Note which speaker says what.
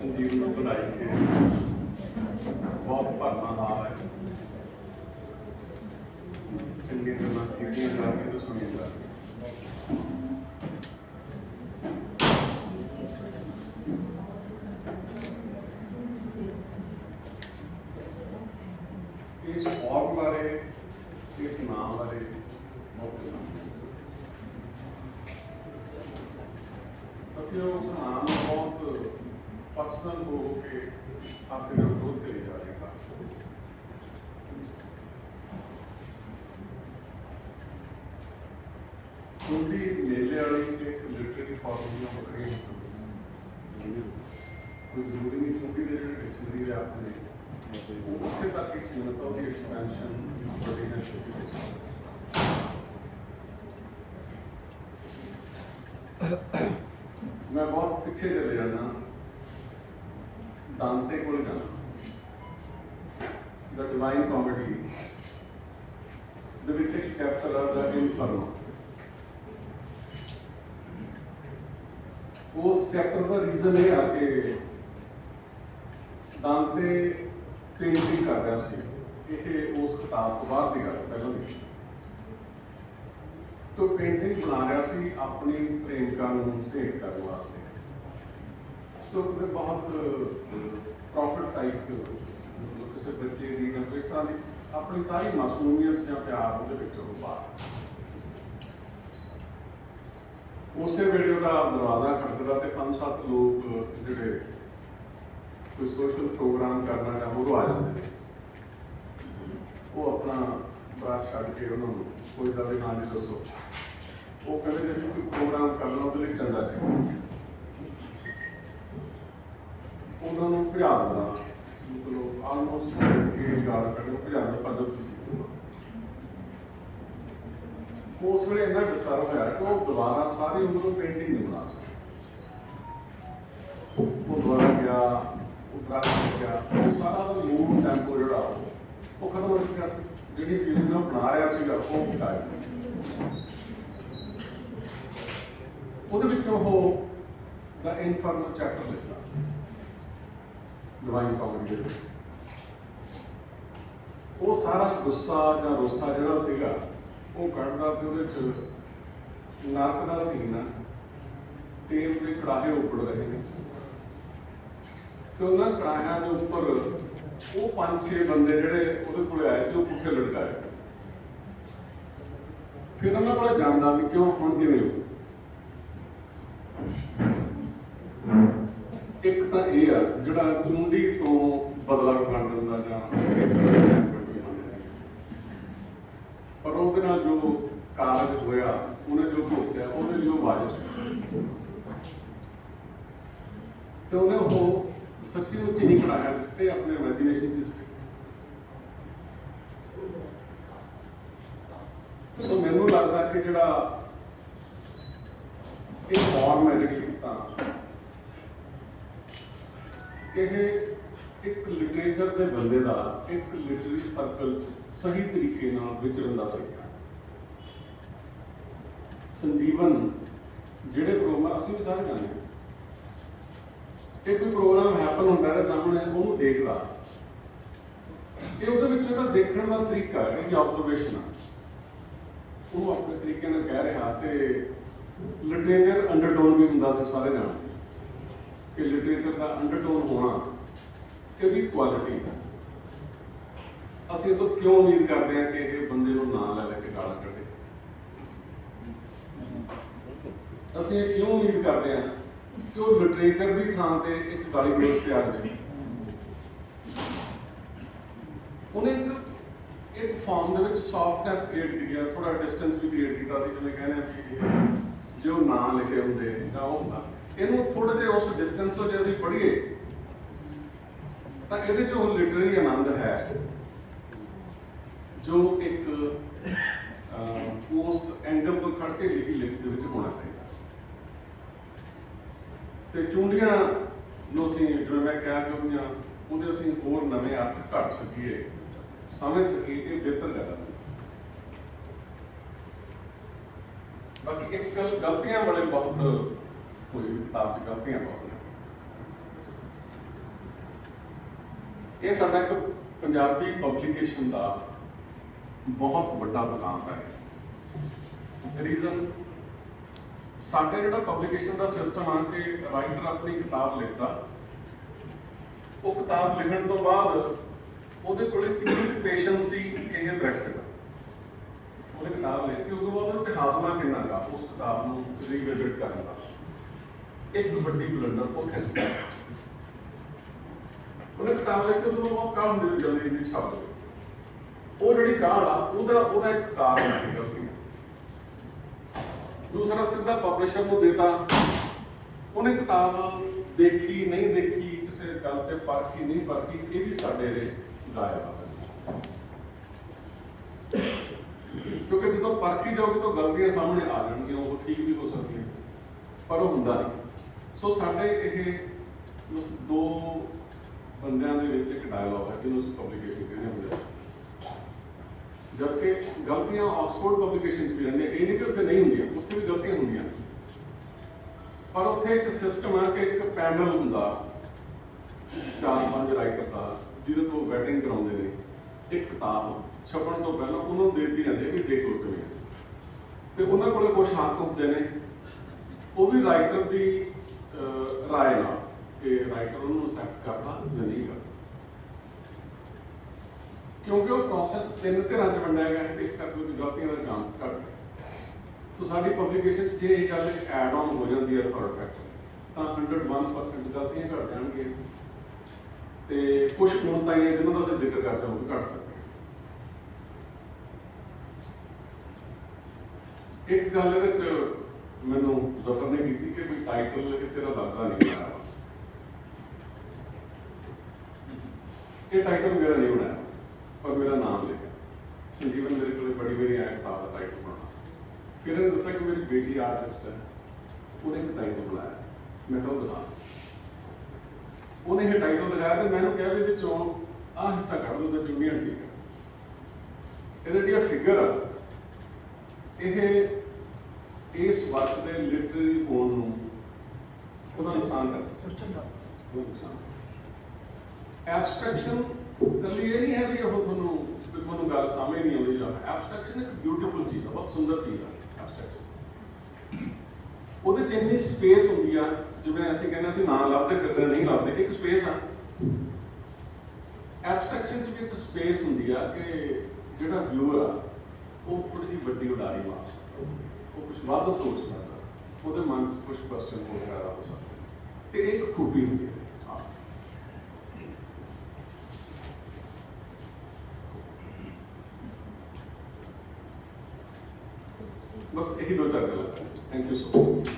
Speaker 1: ਸੰਜੀਵ ਨੂੰ ਬਣਾਈ ਕੇ ਬਹੁਤ ਭਰਨਾ ਹਾਲ ਹੈ ਚੰਗੀ ਤਰ੍ਹਾਂ ਕੀਤੀਆਂ ਜਾ ਕੇ ਤਾਂ ਸੁਣੀ ਜਾ ਰਹੀਆਂ। ਇਸ ਫਾਰਮ ਬਾਰੇ ਇਸ ਨਾਮ ਬਾਰੇ ਬਹੁਤ ਪਸੰਦ ਅਸੀਂ ਉਸ ਨਾਮ ਨੂੰ ਬਹੁਤ ਪਸੰਦ ਹੋ ਕੇ ਆਪਣੇ ਨਾਲ ਵਿਰੋਧ ਕਰੀ ਜਾ ਰਹੇ ਹਾਂ ਕੁੰਡੀ ਮੇਲੇ ਵਾਲੀ ਇੱਕ ਲਿਟਰੇਰੀ ਫਾਰਮੂਲਾ ਵੱਖਰੀ ਹੋ ਸਕਦੀ ਹੈ ਕੋਈ ਜ਼ਰੂਰੀ ਨਹੀਂ ਕੁੰਡੀ ਦੇ ਜਿਹੜੇ ਡਿਕਸ਼ਨਰੀ ਦੇ ਆਪ ਨੇ ਉਹ ਉੱਥੇ ਤੱਕ ਹੀ ਦਾਂਤੇ ਕੋਲ ਜਾਣਾ ਦ ਡਿਵਾਈਨ ਕਾਮੇਡੀ ਦੇ ਵਿੱਚ ਇੱਕ ਚੈਪਟਰ ਆ ਦਾ ਇਨਫਰਨੋ ਉਸ ਚੈਪਟਰ ਦਾ ਰੀਜ਼ਨ ਇਹ ਆ ਕਿ ਦਾਂਤੇ ਪੇਂਟਿੰਗ ਕਰ ਰਿਹਾ ਸੀ। ਇਹ ਉਸ ਕਿਤਾਬ ਤੋਂ ਬਾਅਦ ਦੀ ਗੱਲ ਪਹਿਲਾਂ ਦੀ। ਤੋ ਪੇਂਟਿੰਗ ਬਣਾ ਰਿਹਾ ਸੀ ਆਪਣੀ ਪ੍ਰੇਮਿਕਾ ਨੂੰ ਭੇਟ ਕਰਨ ਵਾਸਤੇ। ਤੋ ਉਹਦੇ ਬਹੁਤ ਪ੍ਰੋਫਿਟ ਟਾਈਪ ਕਿਸੇ ਬੱਚੇ ਦੀ ਜਾਂ ਇਸ ਤਰ੍ਹਾਂ ਦੀ ਆਪਣੀ ਸਾਰੀ ਮਾਸੂਮੀਅਤ ਜਾਂ ਪਿਆਰ ਉਹਦੇ ਵਿੱਚ ਉਹ ਪਾ ਉਸੇ ਵੇਲੇ ਉਹਦਾ ਦਰਵਾਜ਼ਾ ਖੜਕਦਾ ਤੇ ਪੰਜ ਸੱਤ ਲੋਕ ਜਿਹੜੇ ਕੋਈ ਸੋਸ਼ਲ ਪ੍ਰੋਗਰਾਮ ਕਰਨਾ ਜਾਂ ਉਹ ਆ ਜਾਂਦੇ ਨੇ। ਉਹ ਆਪਣਾ ਬਰਾਸ ਛੱਡ ਕੇ ਉਹਨਾਂ ਨੂੰ ਕੋਈ ਦਾ ਵੀ ਨਾਂ ਨਹੀਂ ਦੱਸੋ। ਉਹ ਕਹਿੰਦੇ ਜੇ ਅਸੀਂ ਕੋਈ ਪ੍ਰੋਗਰਾਮ ਕਰਨਾ, ਉਹਦੇ ਲਈ ਚੰਦਾ ਦੇ ਉਹਨਾਂ ਨੂੰ ਭਜਾ ਦਿੰਦਾ। ਮਤਲਬ ਆਲਮੋਸਟ ਇਹ ਗੱਲ ਕਰਦੇ ਭਜਾ ਦਿੰਦਾ ਪਰ ਤੁਸੀਂ ਉਸ ਵੇਲੇ ਇੰਨਾ ਡਿਸਟਰਬ ਹੋਇਆ ਕਿ ਉਹ ਦੁਬਾਰਾ ਸਾਰੀ ਉਮਰ ਉਹ ਪੇਂਟਿੰਗ ਨਹੀਂ ਬਣਾ ਸਕਿਆ ਉਹ ਦੁਬਾਰਾ ਗਿਆ, ਉਹ ਦਰਖਤ ਗਿਆ, ਉਹ ਸਾਰਾ ਦਾ ਮੂਡ ਟੈਂਪੋ ਜਿਹੜਾ ਉਹ ਖਤਮ ਹੋ ਚੁੱਕਿਆ ਸੀ। ਜਿਹੜੀ ਫੀਲਿੰਗ ਉਹ ਬਣਾ ਰਿਹਾ ਸੀਗਾ, ਉਹ ਮਿਟਾਇਆ ਉਹਦੇ ਵਿੱਚ ਉਹ ਦਾ ਇਨਫਰਨੋ ਚੈਪਟਰ ਲਿਖਦਾ। ਡਿਵਾਈਨ ਕਾਮੇਡੀ ਦੇ ਉਹ ਸਾਰਾ ਗੁੱਸਾ ਜਾਂ ਰੋਸਾ ਜਿਹੜਾ ਸੀਗਾ, ਉਹ ਕੱਢਦਾ ਤੇ ਉਹਦੇ ਚ ਨਰਕ ਦਾ ਸੀਨ ਆ ਤੇਲ ਦੇ ਕੜਾਹੇ ਉੱਪੜ ਰਹੇ ਨੇ। ਤੇ ਉਹਨਾਂ ਕੜਾਹਿਆਂ ਦੇ ਉੱਪਰ ਉਹ ਪੰਜ ਛੇ ਬੰਦੇ ਜਿਹੜੇ ਉਹਦੇ ਕੋਲ ਆਏ ਸੀ, ਉਹ ਪੁੱਠੇ ਲੜਕਾਏ ਫਿਰ ਉਹਨਾਂ ਕੋਲ ਜਾਂਦਾ ਵੀ ਕਿਉਂ, ਹੁਣ ਕਿਵੇਂ ਹੋ? ਇੱਕ ਤਾਂ ਇਹ ਆ, ਜਿਹੜਾ ਚੁੰਡੀ ਤੋਂ ਬਦਲਾ ਕਰ ਦਿੰਦਾ ਜਾਂ ਪਰ ਉਹਦੇ ਨਾਲ ਜੋ ਕਾਰਜ ਹੋਇਆ, ਉਹਨੇ ਜੋ ਭੋਗਿਆ ਉਹਦੇ ਜੋ ਵਾਜਸ ਤੇ ਉਹਨੇ ਉਹ ਸੱਚੀ ਮੁੱਚੀ ਨਹੀਂ ਪੜਾਇਆ ਤੇ ਆਪਣੇ ਇਮੇਜਿਨੇਸ਼ਨ ਚ ਸੋ ਮੈਨੂੰ ਲੱਗਦਾ ਕਿ ਜਿਹੜਾ ਇਹ ਫਾਰਮ ਹੈ ਜਿਹੜੀ ਤਾਂ ਕਿ ਇਹ ਇੱਕ ਲਿਟਰੇਚਰ ਦੇ ਬੰਦੇ ਦਾ ਇੱਕ ਲਿਟਰਰੀ ਸਰਕਲ ਚ ਸਹੀ ਤਰੀਕੇ ਨਾਲ ਵਿਚਰਨ ਦਾ ਤਰੀਕਾ ਸੰਜੀਵਨ, ਜਿਹੜੇ ਪ੍ਰੋਗਰਾਮ ਅਸੀਂ ਵੀ ਸਾਰੇ ਜਾਣਦੇ ਹਾਂ। ਇਹ ਕੋਈ ਪ੍ਰੋਗਰਾਮ ਹੈਪਨ ਹੁੰਦਾ ਹੈ, ਸਾਹਮਣੇ ਉਹਨੂੰ ਦੇਖਦਾ ਇਹ ਉਹਦੇ ਵਿੱਚ ਇਹਦਾ ਦੇਖਣ ਦਾ ਤਰੀਕਾ ਹੈ ਇਹਦੀ ਆਬਜ਼ਰਵੇਸ਼ਨ ਆ। ਉਹ ਆਪਣੇ ਤਰੀਕੇ ਨਾਲ ਕਹਿ ਰਿਹਾ ਤੇ ਲਿਟਰੇਚਰ ਅੰਡਰਟੋਨ ਵੀ ਹੁੰਦਾ ਸੀ, ਸਾਰੇ ਜਾਣਦੇ ਕਿ ਲਿਟਰੇਚਰ ਦਾ ਅੰਡਰਟੋਨ ਹੋਣਾ ਇਹ ਵੀ ਕੁਆਲਿਟੀ ਹੈ ਅਸੀਂ ਇਹ ਤੋਂ ਕਿਉਂ ਉਮੀਦ ਕਰਦੇ ਹਾਂ ਕਿ ਇਹ ਬੰਦੇ ਨੂੰ ਨਾਂ ਲੈ ਲੈ ਕੇ ਗਾਲਾਂ ਕੱਢੇ? ਅਸੀਂ ਇਹ ਕਿਉਂ ਉਮੀਦ ਕਰਦੇ ਹਾਂ ਕਿ ਉਹ ਲਿਟਰੇਚਰ ਦੀ ਥਾਂ ਤੇ ਇੱਕ ਗਾਲੀ ਗਲੋਚ ਤੇ ਆ ਉਹਨੇ ਇੱਕ ਇੱਕ ਫਾਰਮ ਦੇ ਵਿੱਚ ਸੌਫਟਨੈਸ ਕ੍ਰੀਏਟ ਕੀਤੀ ਹੈ ਥੋੜਾ ਡਿਸਟੈਂਸ ਵੀ ਕ੍ਰੀਏਟ ਕੀਤਾ ਸੀ, ਜਿਵੇਂ ਕਹਿੰਦੇ ਆ ਵੀ ਜੇ ਉਹ ਨਾਂ ਲਿਖੇ ਹੁੰਦੇ ਤਾਂ ਉਹ ਹੁੰਦਾ ਇਹਨੂੰ ਥੋੜੇ ਦੇ ਉਸ ਡਿਸਟੈਂਸ ਤੋਂ ਜੇ ਅਸੀਂ ਪੜ੍ਹੀਏ, ਤਾਂ ਇਹਦੇ ਚ ਉਹ ਲਿਟਰਰੀ ਆਨੰਦ ਹੈ। ਜੋ ਇੱਕ ਉਸ ਐਂਗਲ ਤੋਂ ਖੜ ਕੇ ਲਿਖੀ ਲਿਖਤ ਦੇ ਵਿੱਚ ਹੋਣਾ ਚਾਹੀਦਾ। ਤੇ ਚੁੰਡੀਆਂ ਨੂੰ ਅਸੀਂ, ਜਿਵੇਂ ਮੈਂ ਕਹਿ ਕਿ ਉਹਦੇ ਅਸੀਂ ਹੋਰ ਨਵੇਂ ਅਰਥ ਘੜ ਸਕੀਏ ਸਮਝ ਸਕੀਏ, ਇਹ ਬਿਹਤਰ ਗੱਲ ਹੈ। ਬਾਕੀ ਇੱਕ ਗਲਤੀਆਂ ਬੜੇ ਬਹੁਤ ਹੋਈ ਕਿਤਾਬ 'ਚ ਇਹ ਸਾਡਾ ਇੱਕ ਪੰਜਾਬੀ ਪਬਲੀਕੇਸ਼ਨ ਦਾ ਬਹੁਤ ਵੱਡਾ ਦੁਕਾਨ ਹੈ ਰੀਜ਼ਨ ਸਾਡੇ ਜਿਹੜਾ ਪਬਲੀਕੇਸ਼ਨ ਦਾ ਸਿਸਟਮ ਆ ਕਿ ਰਾਈਟਰ ਆਪਣੀ ਕਿਤਾਬ ਲਿਖਦਾ ਉਹ ਕਿਤਾਬ ਲਿਖਣ ਤੋਂ ਬਾਅਦ ਉਹਦੇ ਕੋਲੇ ਕਿੰਨੀ ਪੇਸ਼ੈਂਸ ਸੀ ਇਹ ਡਾਇਰੈਕਟ ਉਹਨੇ ਕਿਤਾਬ ਲਿਖੀ ਉਸ ਤੋਂ ਬਾਅਦ ਉਹ ਤੇ ਹਾਜ਼ਮਾ ਕਿੰਨਾ ਗਾ ਉਸ ਕਿਤਾਬ ਨੂੰ ਰੀਵਿਜ਼ਿਟ ਕਰਨ ਦਾ ਇੱਕ ਵੱਡੀ ਬਲੰਡਰ ਉਹ ਖਿੱਚਦਾ ਉਹਨੇ ਕਿਤਾਬ ਲਿਖ ਉਹਨੂੰ ਉਹ ਕੰਮ ਦੇ ਜਲਦੀ ਦੀ ਛਾਪ ਦਿੱਤੀ। ਉਹ ਜਿਹੜੀ ਕਾਲ ਆ, ਉਹਦਾ ਉਹਦਾ ਇੱਕ ਕਾਰਨ ਹੈ ਗਲਤੀ ਦੂਸਰਾ ਸਿੱਧਾ ਪਬਲਿਸ਼ਰ ਨੂੰ ਦੇਤਾ। ਉਹਨੇ ਕਿਤਾਬ ਦੇਖੀ, ਨਹੀਂ ਦੇਖੀ, ਕਿਸੇ ਗੱਲ ਤੇ ਪਰਖੀ, ਨਹੀਂ ਪਰਖੀ, ਇਹ ਵੀ ਸਾਡੇ ਦੇ ਗਾਇਬ ਕਿਉਂਕਿ ਜਦੋਂ ਪਰਖੀ ਜਾਓਗੇ ਤਾਂ ਗਲਤੀਆਂ ਸਾਹਮਣੇ ਆ ਜਾਣਗੀਆਂ, ਉਹ ਠੀਕ ਵੀ ਹੋ ਸਕਦੀਆਂ ਪਰ ਉਹ ਹੁੰਦਾ ਨਹੀਂ। ਸੋ ਸਾਡੇ ਇਹ ਉਸ ਦੋ ਬੰਦਿਆਂ ਦੇ ਵਿੱਚ ਇੱਕ ਡਾਇਲੌਗ ਹੈ, ਜਿਹਨੂੰ ਅਸੀਂ ਪਬਲਿਕੇਸ਼ਨ ਕਹਿੰਦੇ ਹੁੰਦੇ ਜਦਕਿ ਗਲਤੀਆਂ ਆਕਸਫੋਰਡ ਪਬਲਿਕੇਸ਼ਨ 'ਚ ਵੀ ਰਹਿੰਦੀਆਂ, ਇਹ ਨਹੀਂ ਕਿ ਉੱਥੇ ਨਹੀਂ ਹੁੰਦੀਆਂ, ਉੱਥੇ ਵੀ ਗਲਤੀਆਂ ਹੁੰਦੀਆਂ। ਪਰ ਉੱਥੇ ਇੱਕ ਸਿਸਟਮ ਹੈ ਕਿ ਇੱਕ ਪੈਨਲ ਹੁੰਦਾ, ਚਾਰ ਪੰਜ ਰਾਈਟਰ ਦਾ, ਜਿਹਦੇ ਤੋਂ ਬੈਟਿੰਗ ਕਰਾਉਂਦੇ ਨੇ। ਇੱਕ ਕਿਤਾਬ ਛਪਣ ਤੋਂ ਪਹਿਲਾਂ ਉਹਨਾਂ ਨੂੰ ਦੇਤੀ ਜਾਂਦੀ ਹੈ ਵੀ ਦੇਖੋ ਕਿਵੇਂ ਹੈ। ਤੇ ਉਹਨਾਂ ਕੋਲੇ ਕੁਝ ਹੱਕ ਹੁੰਦੇ ਨੇ ਉਹ ਵੀ ਰਾਈਟਰ ਦੀ ਅਹ, ਰਾਏ ਨਾਲ ਕਿ ਰਾਈਟਰ ਉਹਨੂੰ ਅਸੈਪਟ ਕਰਦਾ ਜਾਂ ਨਹੀਂ ਕਰਦਾ। ਕਿਉਂਕਿ ਉਹ ਪ੍ਰੋਸੈਸ ਤਿੰਨ ਧਿਰਾਂ ਚ ਵੰਡਿਆ ਗਿਆ ਹੈ ਇਸ ਕਰਕੇ ਉਹਦੀ ਗਲਤੀਆਂ ਦਾ ਚਾਂਸ ਘੱਟ ਹੈ। ਸੋ ਸਾਡੀ ਪਬਲੀਕੇਸ਼ਨ 'ਚ ਜੇ ਇਹ ਗੱਲ ਐਡ ਆਨ ਹੋ ਜਾਂਦੀ ਹੈ ਫॉर ਫੈਕਟ ਤਾਂ 101% ਗਲਤੀਆਂ ਘੱਟ ਜਾਣਗੀਆਂ। ਤੇ ਕੁਝ ਪੂਰਨਤਾਈਆਂ ਜਿਹਨਾਂ ਦਾ ਅਸੀਂ ਜ਼ਿਕਰ ਕਰਦੇ ਹਾਂ ਉਹ ਵੀ ਘੱਟ ਸਕਦੀਆਂ ਇੱਕ ਗੱਲ ਇਹਦੇ ਚ ਮੈਨੂੰ ਜ਼ਫਰ ਨੇ ਕੀਤੀ ਕਿ ਕੋਈ ਟਾਈਟਲ ਕਿ ਤੇਰਾ ਲੱਗਦਾ ਨਹੀਂ ਆਇਆ ਇਹ ਟਾਈਟਲ ਮੇਰਾ ਨਹੀਂ ਬਣਾਇਆ ਪਰ ਮੇਰਾ ਨਾਮ ਲਿਖਿਆ। ਸੰਜੀਵਨ ਮੇਰੇ ਕੋਲ ਬੜੀ ਵਾਰੀ ਆਇਆ ਕਿਤਾਬ ਟਾਈਟਲ ਬਣਾਉਣਾ। ਫਿਰ ਇਹਨੇ ਦੱਸਿਆ ਕਿ ਮੇਰੀ ਬੇਟੀ ਆਰਟਿਸਟ ਹੈ। ਉਹਨੇ ਇੱਕ ਟਾਈਟਲ ਬਣਾਇਆ। ਮੈਂ ਕਿਹਾ ਉਹ ਦਿਖਾ ਉਹਨੇ ਇਹ ਟਾਈਟਲ ਦਿਖਾਇਆ ਤੇ ਮੈਨੂੰ ਕਿਹਾ ਵੀ ਇਹਦੇ ਚੋਂ ਆਹ ਹਿੱਸਾ ਕੱਢ ਦੋ ਤਾਂ ਜੂਨੀਅਰ ਠੀਕ ਹੈ। ਇਹਦਾ ਜਿਹੜਾ ਫਿਗਰ ਆ, ਇਹ ਇਸ ਵਕਤ ਦੇ ਲਿਟਰਰੀ ਹੋਣ ਨੂੰ ਉਹਦਾ ਨੁਕਸਾਨ ਕਰਦਾ ਉਹ ਨੁਕਸਾਨ। ਐਬਸਟ੍ਰੈਕਸ਼ਨ ਕੱਲੀ ਇਹ ਨਹੀਂ ਹੈ ਵੀ ਉਹ ਤੁਹਾਨੂੰ ਵੀ ਤੁਹਾਨੂੰ ਗੱਲ ਸਮਝ ਨਹੀਂ ਆਉਂਦੀ ਜਾਂ ਐਬਸਟ੍ਰੈਕਸ਼ਨ ਇੱਕ ਬਿਊਟੀਫੁਲ ਚੀਜ਼ ਹੈ ਬਹੁਤ ਸੁੰਦਰ ਚੀਜ਼ ਹੈ ਐਬਸਟ੍ਰੈਕਸ਼ਨ ਉਹਦੇ ਚ ਇੰਨੀ ਸਪੇਸ ਹੁੰਦੀ ਆ ਜਿਵੇਂ ਅਸੀਂ ਕਹਿੰਦੇ ਅਸੀਂ ਨਾਂ ਲੱਭਦੇ ਫਿਰਦੇ ਨਹੀਂ ਲੱਭਦੇ ਇੱਕ ਸਪੇਸ ਆ। ਐਬਸਟ੍ਰੈਕਸ਼ਨ ਚ ਵੀ ਇੱਕ ਸਪੇਸ ਹੁੰਦੀ ਆ ਕਿ ਜਿਹੜਾ ਵਿਊਅਰ ਆ ਉਹ ਥੋੜੀ ਜਿਹੀ ਵੱਡੀ ਉਡਾਰੀ ਮਾਰ ਸਕਦਾ। ਉਹ ਕੁਝ ਵੱਧ ਸੋਚ ਸਕਦਾ, ਉਹਦੇ ਮਨ 'ਚ ਕੁਝ ਕੁਐਸਚਨ ਹੋ ਸਕਦਾ ਹੋ ਸਕਦਾ ਤੇ ਇਹ ਇੱਕ ਖੂਬੀ ਹੁੰਦੀ ਹੈ। ਬਸ ਇਹੀ ਦੋ ਚਾਰ ਗੱਲਾਂ। Thank you so much